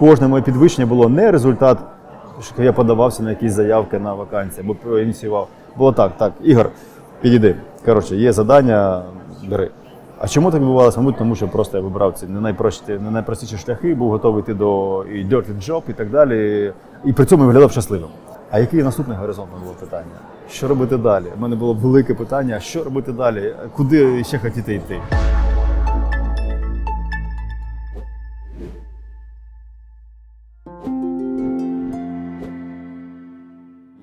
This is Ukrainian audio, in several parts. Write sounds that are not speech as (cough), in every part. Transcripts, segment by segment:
кожне моє підвищення було не результат, що я подавався на якісь заявки на вакансії або ініціював. Було так, так, Ігор, підійди. Коротше, є завдання, бери. А чому так відбувалося? Мабуть, тому що просто я вибрав ці не найпрості, не найпростіші шляхи, був готовий йти до і dirty job і так далі. І при цьому виглядав щасливим. А який наступний горизонт було питання? Що робити далі? У мене було велике питання, що робити далі? Куди ще хотіти йти?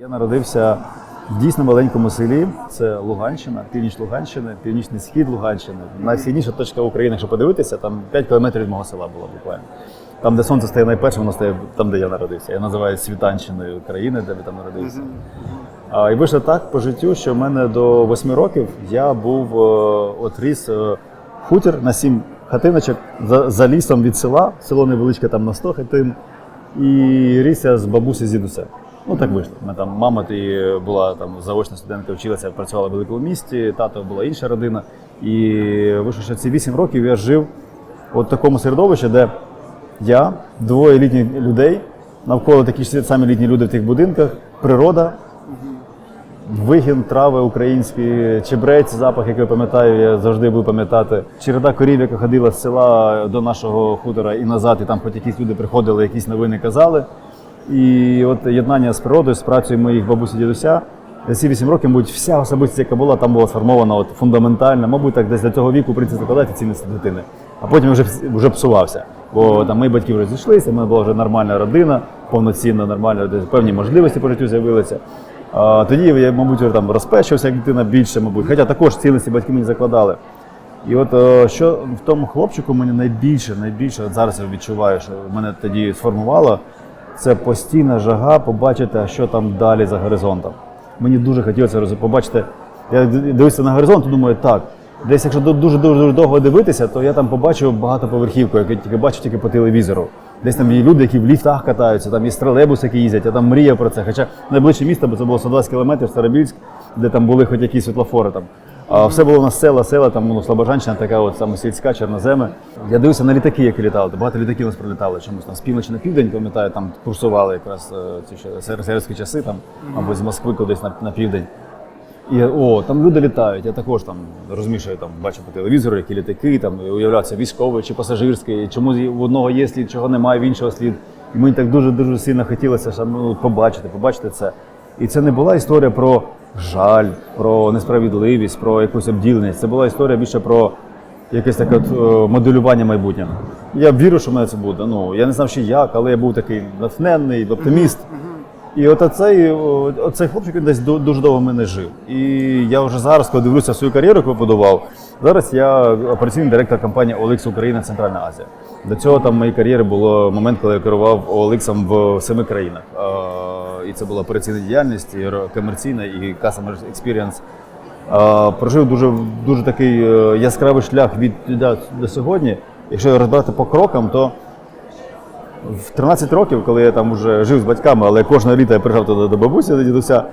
Я народився в дійсно маленькому селі. Це Луганщина, північ Луганщини, північний схід Луганщини. Найсхідніша точка України, якщо подивитися, там 5 кілометрів від мого села було буквально. Там, де сонце стає найпершим, воно стає там, де я народився. Я називаю світанщиною країни, де я там народився. А, і вийшло так по життю, що в мене до восьми років я був е, от ріс е, хутір на сім хатиночок за, за лісом від села. Село невеличке там на 100 хатин. І ріс я з бабусі з дідусем. Ну так вийшло. У мене там мама тоді була там заочна студентка, вчилася, працювала в великому місті, тато була інша родина. І вийшло, що ці вісім років я жив в такому середовищі, де я, двоє літніх людей, навколо такі ж самі літні люди в тих будинках, природа, вигін, трави українські, чебрець, запах, який я пам'ятаю, я завжди буду пам'ятати. Череда корів, яка ходила з села до нашого хутора і назад, і там хоч якісь люди приходили, якісь новини казали. І от єднання з природою, з працею моїх бабусі дідуся. За ці 8 років, мабуть, вся особистість, яка була, там була сформована от, фундаментально. Мабуть, так десь до цього віку принцип закладати цінності дитини. А потім вже, вже псувався. Бо там мої батьки вже зійшлися, в мене була вже нормальна родина, повноцінна, нормальна, певні можливості по життю з'явилися. А, тоді я, мабуть, там розпещився як дитина більше, мабуть. Хоча також цінності батьки мені закладали. І от е, що в тому хлопчику мені найбільше, найбільше, от зараз я відчуваю, що мене тоді сформувало, це постійна жага побачити, що там далі за горизонтом. Мені дуже хотілося побачити. Я дивився на горизонт і думаю, так, десь якщо дуже дуже дуже довго дивитися, то я там побачив багатоповерхівку, яку тільки бачу тільки по телевізору. Десь там є люди, які в ліфтах катаються, там є тролейбуси, які їздять, я там мріяв про це. Хоча найближче місто, бо це було 120 кілометрів, Старобільськ, де там були хоч якісь світлофори там. А все було у нас села, села, там ну, Слобожанщина, така от саме сільська, чорноземи. Я дивився на літаки, які літали. Багато літаків у нас прилітали чомусь там з півночі на південь, пам'ятаю, там курсували якраз е, ці ще часи, там, або з Москви кудись на, на південь. І о, там люди літають. Я також там розумію, що я там бачу по телевізору, які літаки, там і уявлявся військовий чи пасажирський, чому в одного є слід, чого немає, в іншого слід. І мені так дуже дуже сильно хотілося щоб, ну, побачити, побачити це. І це не була історія про жаль, про несправедливість, про якусь обділеність. Це була історія більше про якесь таке от, е, моделювання майбутнього. Я вірю, що в мене це буде. Ну я не знав ще як, але я був такий натхненний, оптиміст. І от оцей, оцей хлопчик він десь дуже довго мене жив. І я вже зараз, коли дивлюся свою кар'єру, яку побудував, зараз я операційний директор компанії OLX Україна Центральна Азія. До цього там в моїй кар'єрі було момент, коли я керував OLX в семи країнах. І це була операційна діяльність, і комерційна, і customer experience. Прожив дуже, дуже такий е, яскравий шлях від туди до сьогодні. Якщо розбирати по крокам, то в 13 років, коли я там вже жив з батьками, але кожного літа я приїжджав туди до бабусі, до дідуся,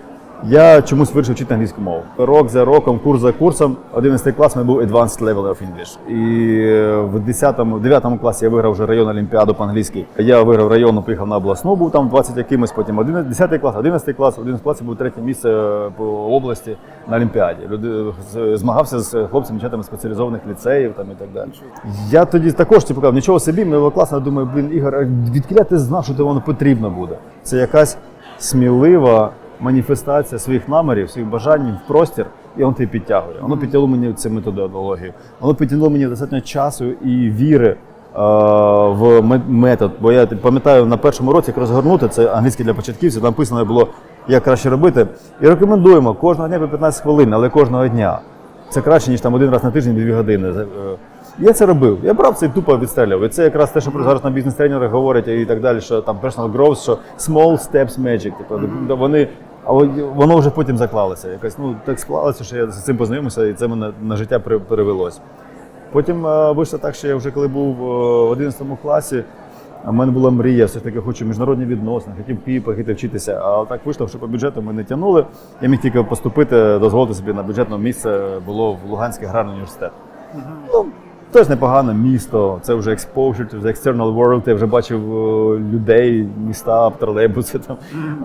я чомусь вирішив вчити англійську мову. Рок за роком, курс за курсом, 11 клас у мене був Advanced Level of English. І е, в 10 9 класі я виграв вже район Олімпіаду по-англійськи. Я виграв районну, приїхав на обласну, був там 20 якимось, потім 11, 10 клас, 11 клас, 11 класі був третє місце е, по області на Олімпіаді. Люди змагався з хлопцями, дівчатами спеціалізованих ліцеїв там і так далі. Я тоді також типу, казав, нічого собі, було класно, думаю, блін, Ігор, а відкіля ти знав, що тобі воно потрібно буде. Це якась смілива маніфестація своїх намірів, своїх бажань в простір, і воно тебе підтягує. Воно підтягнуло мені цю методологію. Воно підтягнуло мені достатньо часу і віри е, в метод. Бо я пам'ятаю на першому році, як розгорнути, це англійське для початківців, там написано було, як краще робити. І рекомендуємо кожного дня по 15 хвилин, але кожного дня. Це краще, ніж там один раз на тиждень дві години. Е, Я це робив. Я брав це і тупо відстрелював. І це якраз те, що зараз на бізнес-тренерах говорять і так далі, що там personal growth, що small steps magic. Типу, вони, а воно вже потім заклалося. Якось ну так склалося, що я з цим познайомився, і це мене на життя перевелось. Потім е, вийшло так, що я вже коли був е, в 11 класі, а в мене була мрія, все ж таки хочу міжнародні відносини, хотів поїхати вчитися. А так вийшло, що по бюджету ми не тягнули. Я міг тільки поступити, дозволити собі на бюджетне місце було в Луганський аграрний університет. Ну, Теж непогане місто, це вже exposure to the external world, я вже бачив е, людей, міста, тролейбуси там.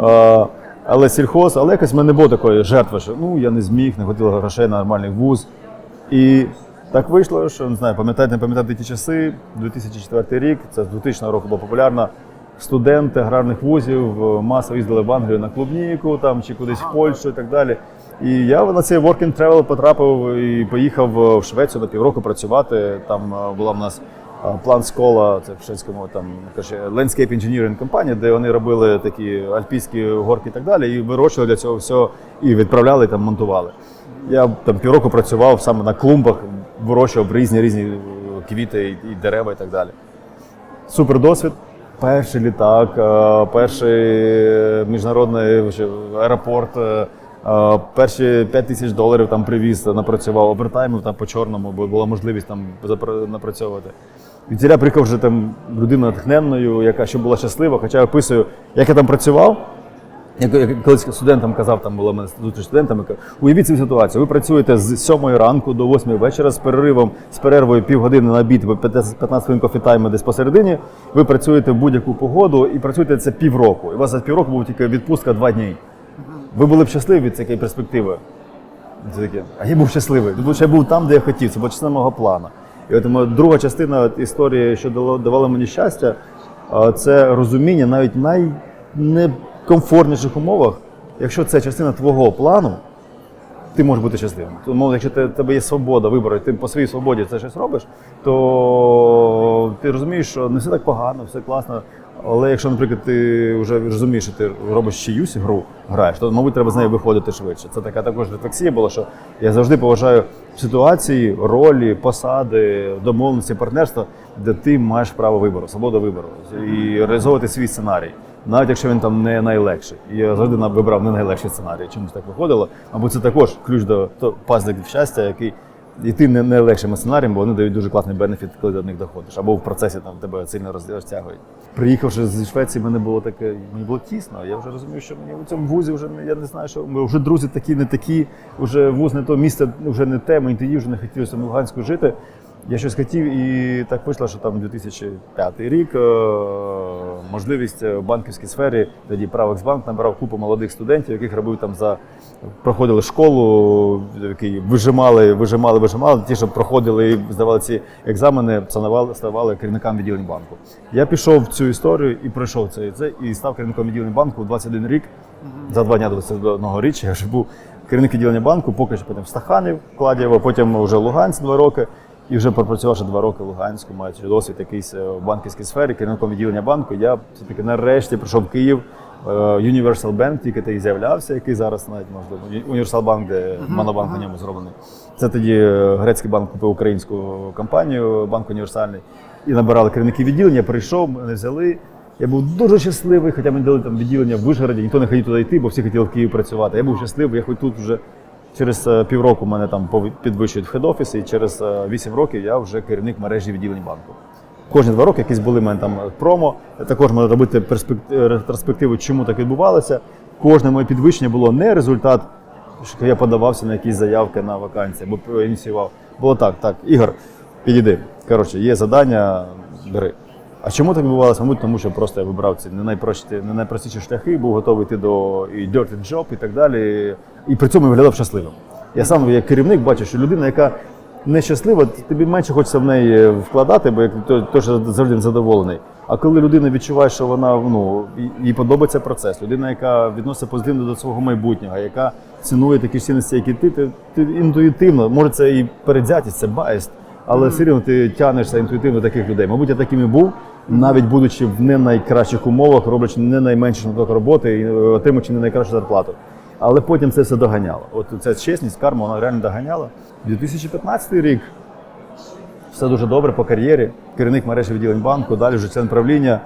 Е, але сільхоз, але якось в мене не було такої жертви, що ну я не зміг, не хотіло грошей на нормальний вуз. І так вийшло, що не знаю, пам'ятаєте, не пам'ятаєте ті часи, 2004 рік, це з 2000 року було популярно. Студенти аграрних вузів е, масово їздили в Англію на клубніку там, чи кудись в Польщу і так далі. І я на цей work and travel потрапив і поїхав е, в Швецію на півроку працювати. Там е, була в нас план скола, це в шведському там каже, landscape engineering компанія, де вони робили такі альпійські горки і так далі, і вирощували для цього все і відправляли там, монтували. Я там півроку працював саме на клумбах, вирощував різні різні е, квіти і дерева і так далі. Супер досвід. Перший літак, е, перший міжнародний аеропорт, е, перші 5 тисяч доларів там привіз, напрацював овертаймів там по чорному, бо була можливість там напрацьовувати. Від я приїхав вже там людиною натхненною, яка ще була щаслива, хоча я описую, як я там працював. Я ко- колись студентам казав, там була мене зустріч студентами, уявіть собі ситуацію. Ви працюєте з 7 ранку до 8 вечора з переривом, з перервою півгодини на обід, ви 15 15 хвилин кофі-тайму десь посередині. Ви працюєте в будь-яку погоду і працюєте це півроку. І у вас за півроку був тільки відпустка 2 дні. Ви були б щасливі від цієї перспективи. Це таке. А я був щасливий, тому що я був там, де я хотів. Це була частина мого плану. І от друга частина історії, що давала мені щастя, це розуміння навіть в найнекомфортніших умовах, якщо це частина твого плану, ти можеш бути щасливим. Тому, якщо ти, тебе є свобода вибору, і ти по своїй свободі це щось робиш, то ти розумієш, що не все так погано, все класно. Але якщо, наприклад, ти вже розумієш, що ти робиш чиюсь гру, граєш, то, мабуть, треба з нею виходити швидше. Це така також рефлексія була, що я завжди поважаю ситуації, ролі, посади, домовленості, партнерства, де ти маєш право вибору, свободу вибору і реалізовувати свій сценарій. Навіть якщо він там не найлегший. Я завжди вибрав не найлегший сценарій. Чомусь так виходило. Мабуть, це також ключ до пазлик щастя, який йти не найлегшим сценарієм, бо вони дають дуже класний бенефіт, коли до них доходиш. Або в процесі там тебе сильно розтягують. Приїхавши зі Швеції, мене було таке, мені було тісно. Я вже розумів, що мені у цьому вузі вже не- я не знаю, що ми вже друзі такі, не такі, вже вуз не то місце, вже не те, мені тоді вже не хотілося в Луганську жити. Я щось хотів, і так вийшло, що там 2005 рік е, можливість в банківській сфері, тоді Правексбанк набирав купу молодих студентів, яких робив там за проходили школу, які вижимали, вижимали, вижимали. Ті, що проходили і здавали ці екзамени, ставали, керівниками відділень банку. Я пішов в цю історію і пройшов це, це і став керівником відділень банку 21 рік. За два дні до 21 річчя я вже був керівник відділення банку, поки що потім в Стаханів, Кладєво, потім вже Луганськ два роки. І вже пропрацювавши два роки в Луганську, маючи досвід якийсь е, в банківській сфері, керівником відділення банку, я все-таки нарешті прийшов в Київ. е, Universal Bank, тільки тоді з'являвся, який зараз навіть можливо. Universal Bank, де монобанк на ньому зроблений. Це тоді е, грецький банк купив українську компанію, банк універсальний, і набирали керівників відділення. Прийшов, мене взяли. Я був дуже щасливий, хоча мені дали там відділення в Вишгороді, ніхто не хотів туди йти, бо всі хотіли в Київ працювати. Я був щасливий, я хоч тут вже через е, півроку мене там підвищують в хед-офіс, і через е, 8 років я вже керівник мережі відділень банку. Кожні два роки якісь були в мене там промо. Я також можу робити е, ретроспективу, чому так відбувалося. Кожне моє підвищення було не результат, що я подавався на якісь заявки на вакансії або ініціював. Було так, так, Ігор, підійди. Коротше, є завдання, бери. А чому так відбувалося? Мабуть, тому що просто я вибрав ці не найпрості, не найпростіші шляхи, був готовий йти до і dirty job і так далі. І при цьому виглядав щасливим. Я сам як керівник бачу, що людина, яка нещаслива, тобі менше хочеться в неї вкладати, бо як то, то що завжди задоволений. А коли людина відчуває, що вона ну їй- подобається процес, людина, яка відноситься позитивно до свого майбутнього, яка цінує такі цінності, як і ти, ти, ти інтуїтивно, може це і передзятість, це байст, але все рівно ти тянешся інтуїтивно таких людей. Мабуть, я таким і був, навіть будучи в не найкращих умовах, роблячи не найменший шматок роботи і е, отримуючи не найкращу зарплату. Але потім це все доганяло. От ця чесність, карма, вона реально доганяла. 2015 рік все дуже добре по кар'єрі. Керівник мережі відділень банку, далі вже член правління.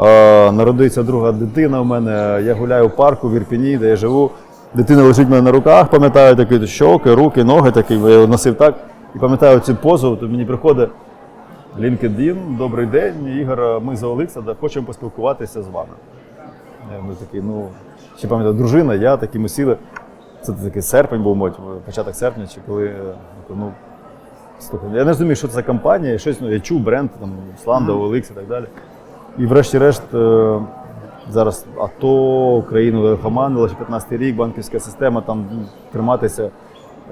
Е, народиться друга дитина у мене. Я гуляю в парку в Ірпіні, де я живу. Дитина лежить в мене на руках, пам'ятаю такі щоки, руки, ноги такі, я носив так. І пам'ятаю цю позу, то мені приходить LinkedIn, добрий день, Ігор, ми за Олександра, хочемо поспілкуватися з вами. Ми такий, ну, ще пам'ятаю, дружина, я такі ми сіли. Це такий серпень був, мабуть, початок серпня, чи коли е, ну, Слухай, я не розумію, що це за компанія, щось ну, я чув бренд, там Сланда, OLX і так далі. І врешті-решт, е, зараз АТО, Україну командувала, ще 15 рік, банківська система, там триматися,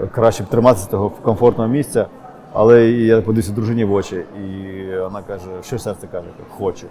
е, краще б триматися того комфортного місця. Але я подивився дружині в очі, і вона каже, що серце каже, хочу.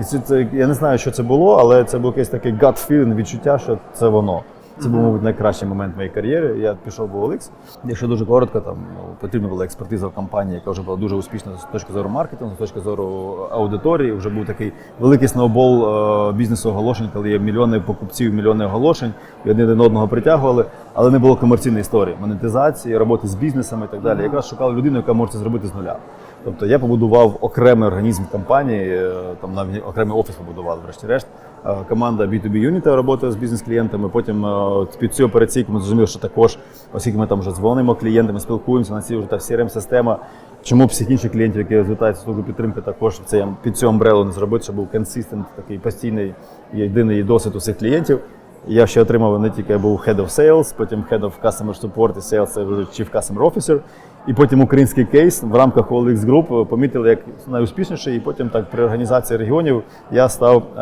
І це, це, я не знаю, що це було, але це був якийсь такий gut feeling, відчуття, що це воно. Це був, мабуть, найкращий момент моєї кар'єри. Я пішов в OLX. Якщо дуже коротко, там ну, потрібна була експертиза в компанії, яка вже була дуже успішна з точки зору маркетингу, з точки зору аудиторії. Вже був такий великий сноубол е, бізнесу оголошень, коли є мільйони покупців, мільйони оголошень, і один один одного притягували, але не було комерційної історії, монетизації, роботи з бізнесами і так далі. Якраз шукали людину, яка може це зробити з нуля. Тобто я побудував окремий організм компанії, е, там навіть окремий офіс побудували, врешті-решт. Е, Команда B2B Unit працює з бізнес-клієнтами. Потім е, під цю операційку ми зрозуміли, що також, оскільки ми там вже дзвонимо клієнтами, спілкуємося, на цій вже та crm система Чому б всіх інших клієнтів, які звертаються в службу підтримки, також це під цю амбрелу не зробити, щоб був консистент, такий постійний єдиний досвід усіх клієнтів. Я ще отримав не тільки я був Head of Sales, потім Head of Customer Support і Sales, це вже Chief Customer Officer. І потім український кейс в рамках OLX Group помітили як найуспішніший. І потім так при організації регіонів я став е,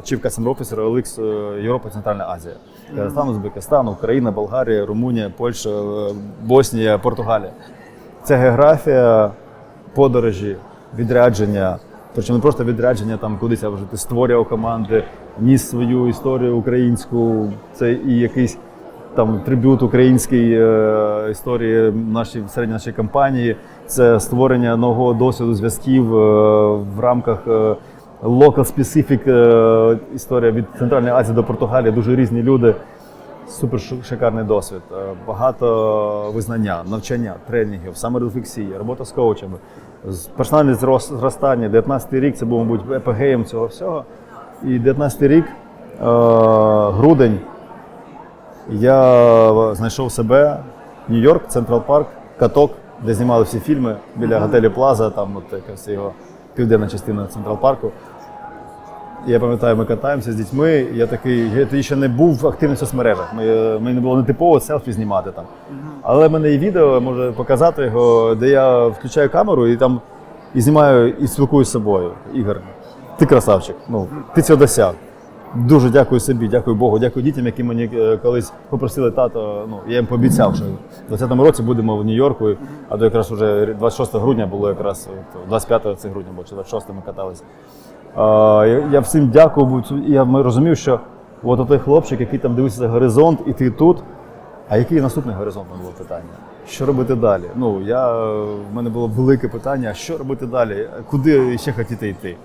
Chief Customer Officer OLX е, Європа, Центральна Азія. Казахстан, Узбекистан, Україна, Болгарія, Румунія, Польща, е, Боснія, Португалія. Це географія, подорожі, відрядження. Причому не просто відрядження там кудись, а вже ти створював команди, ніс свою історію українську. Це і якийсь там трибют українській е, історії нашій середньої нашої компанії. Це створення нового досвіду зв'язків е, в рамках е, local specific е, історія від Центральної Азії до Португалії. Дуже різні люди. Супер шикарний досвід, Е, багато визнання, навчання, тренінгів, саморефлексії, робота з коучами, персональне зрос- зростання. 19-й рік це був, мабуть, епогеєм цього всього. І 19 рік, е, грудень, я знайшов себе Нью-Йорк, Централ Парк, каток, де знімали всі фільми біля готелю Плаза, там от якась його південна частина Централ Парку. Я пам'ятаю, ми катаємося з дітьми. Я такий, я тоді ще не був в активних соцмережах. Мені не було не типово селфі знімати там. Але в мене є відео, може показати його, де я включаю камеру і там і знімаю і спілкуюся з собою. Ігор, ти красавчик. Ну, ти цього досяг. Дуже дякую собі, дякую Богу, дякую дітям, які мені е, колись попросили тато. Ну, я їм пообіцяв, що в 20-му році будемо в Нью-Йорку, а то якраз вже 26 грудня було якраз, от, 25 це грудня було, чи 26 ми каталися. А, я, всім дякую, я розумів, що от той хлопчик, який там дивився за горизонт, і ти тут. А який наступний горизонт було питання? Що робити далі? Ну, я, в мене було велике питання, що робити далі? Куди ще хотіти йти?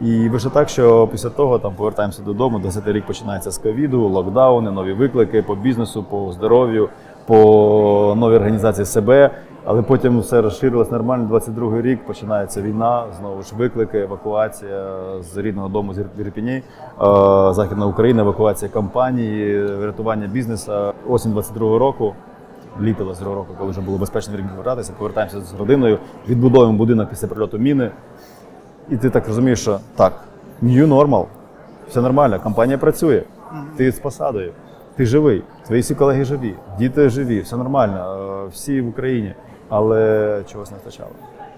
І вийшло так, що після того там повертаємося додому, 10 рік починається з ковіду, локдауни, нові виклики по бізнесу, по здоров'ю, по новій організації себе. Але потім все розширилось нормально. 22 рік починається війна, знову ж виклики, евакуація з рідного дому з Ірпіні, е, Західна Україна, евакуація компанії, врятування бізнесу. Осінь 22 року, літо 22 року, коли вже було безпечно повертатися, повертаємося з родиною, відбудовуємо будинок після прильоту міни. І ти так розумієш, що так, new normal, все нормально, компанія працює, ти з посадою, ти живий, твої всі колеги живі, діти живі, все нормально, е, всі в Україні, але чогось не вистачало.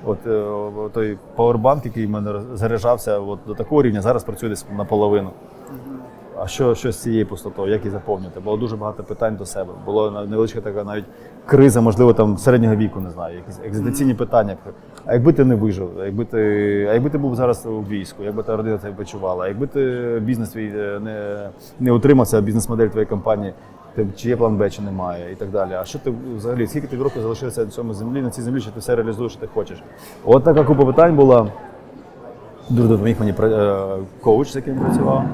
От е, той пауербанк, який в мене заряджався от до такого рівня, зараз працює десь наполовину. А що, що з цією пустотою, як її заповнити? Було дуже багато питань до себе. Була невеличка така навіть криза, можливо, там середнього віку, не знаю, якісь екзистенційні питання. А якби ти не вижив, а якби ти, а якби ти був зараз у війську, якби та родина тебе почувала, якби ти бізнес твій е, не, не утримався, бізнес-модель твоєї компанії, ти, чи є план Б, чи немає, і так далі. А що ти взагалі, скільки ти років залишився на цьому землі, на цій землі, що ти все реалізуєш, що ти хочеш? От така купа питань була. Дуже допоміг мені е, коуч, з яким працював,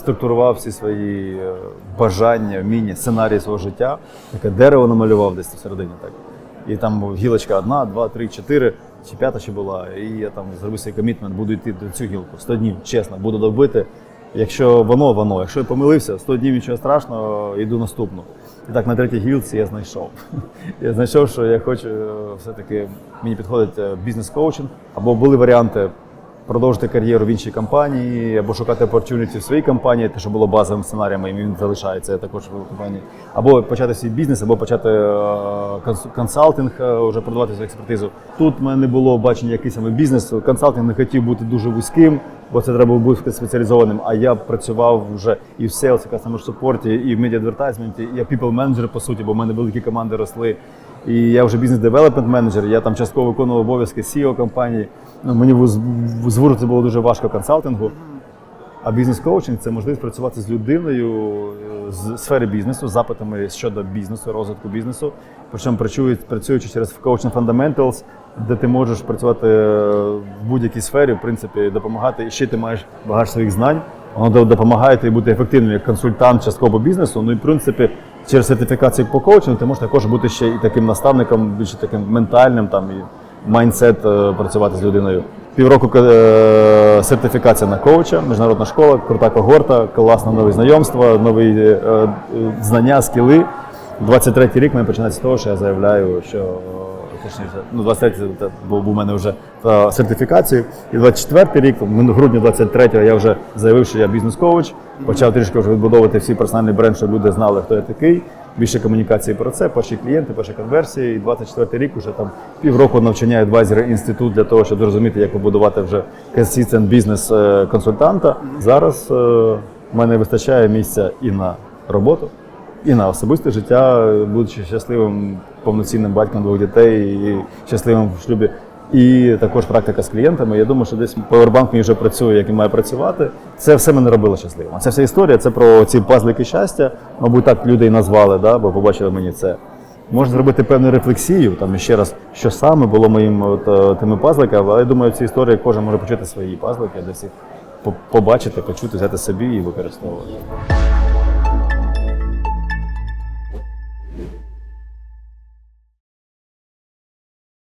структурував всі свої е, бажання, вміння, сценарії свого життя. Таке дерево намалював десь всередині. Так. І там гілочка одна, два, три, чотири, чи п'ята ще була. І я там зробив свій комітмент, буду йти до цю гілку. 100 днів, чесно, буду добити. Якщо воно, воно. Якщо я помилився, 100 днів нічого страшного, йду наступну. І так на третій гілці я знайшов. (laughs) Я знайшов, що я хочу е, все-таки мені підходить е, бізнес-коучинг. Або були варіанти продовжити кар'єру в іншій компанії, або шукати opportunity в своїй компанії, те, що було базовим сценарієм, і він залишається також в компанії, або почати свій бізнес, або почати е, консалтинг, е, вже продавати свою експертизу. Тут в мене не було бачення який саме бізнес. Консалтинг не хотів бути дуже вузьким, бо це треба бути спеціалізованим. А я працював вже і в sales, саме в супорті, і в медіадвертайзменті. я піпл-менеджер по суті, бо в мене великі команди росли. І я вже бізнес-девелопмент менеджер, я там частково виконував обов'язки CEO компанії. Ну, мені в Звуру це було дуже важко консалтингу. А бізнес-коучинг це можливість працювати з людиною е, з сфери бізнесу, з запитами щодо бізнесу, розвитку бізнесу. Причому працюючи через Coaching Fundamentals, де ти можеш працювати е, в будь-якій сфері, в принципі, допомагати. І ще ти маєш багато своїх знань. Воно допомагає тобі бути ефективним як консультант частково бізнесу. Ну і в принципі, через сертифікацію по коучингу ти можеш також бути ще і таким наставником, більше таким ментальним там і майндсет е, працювати з людиною. Півроку е, сертифікація на коуча, міжнародна школа, крута когорта, класне нові знайомства, нові е, е, знання, скіли. 23-й рік мене починається з того, що я заявляю, що е, точніше, ну 23-й це був у мене вже е, сертифікацію. І 24-й рік, в грудні 23-го я вже заявив, що я бізнес-коуч, почав трішки вже відбудовувати всі персональний бренд, щоб люди знали, хто я такий. Більше комунікації про це, перші клієнти, перші конверсії. І 24 рік вже там півроку навчання адвайзера інститут для того, щоб зрозуміти, як побудувати вже consistent бізнес е, консультанта. Зараз е, в мене вистачає місця і на роботу, і на особисте життя, будучи щасливим повноцінним батьком двох дітей і щасливим в шлюбі. І також практика з клієнтами. Я думаю, що десь Powerbank мені вже працює, як і має працювати. Це все мене робило щасливим. Це вся історія, це про ці пазлики щастя. Мабуть, так люди і назвали, да? бо побачили мені це. Можна зробити певну рефлексію, там ще раз, що саме було моїм от, е, тими пазликами, але я думаю, в цій історії кожен може почути свої пазлики, десь їх побачити, почути, взяти собі і використовувати.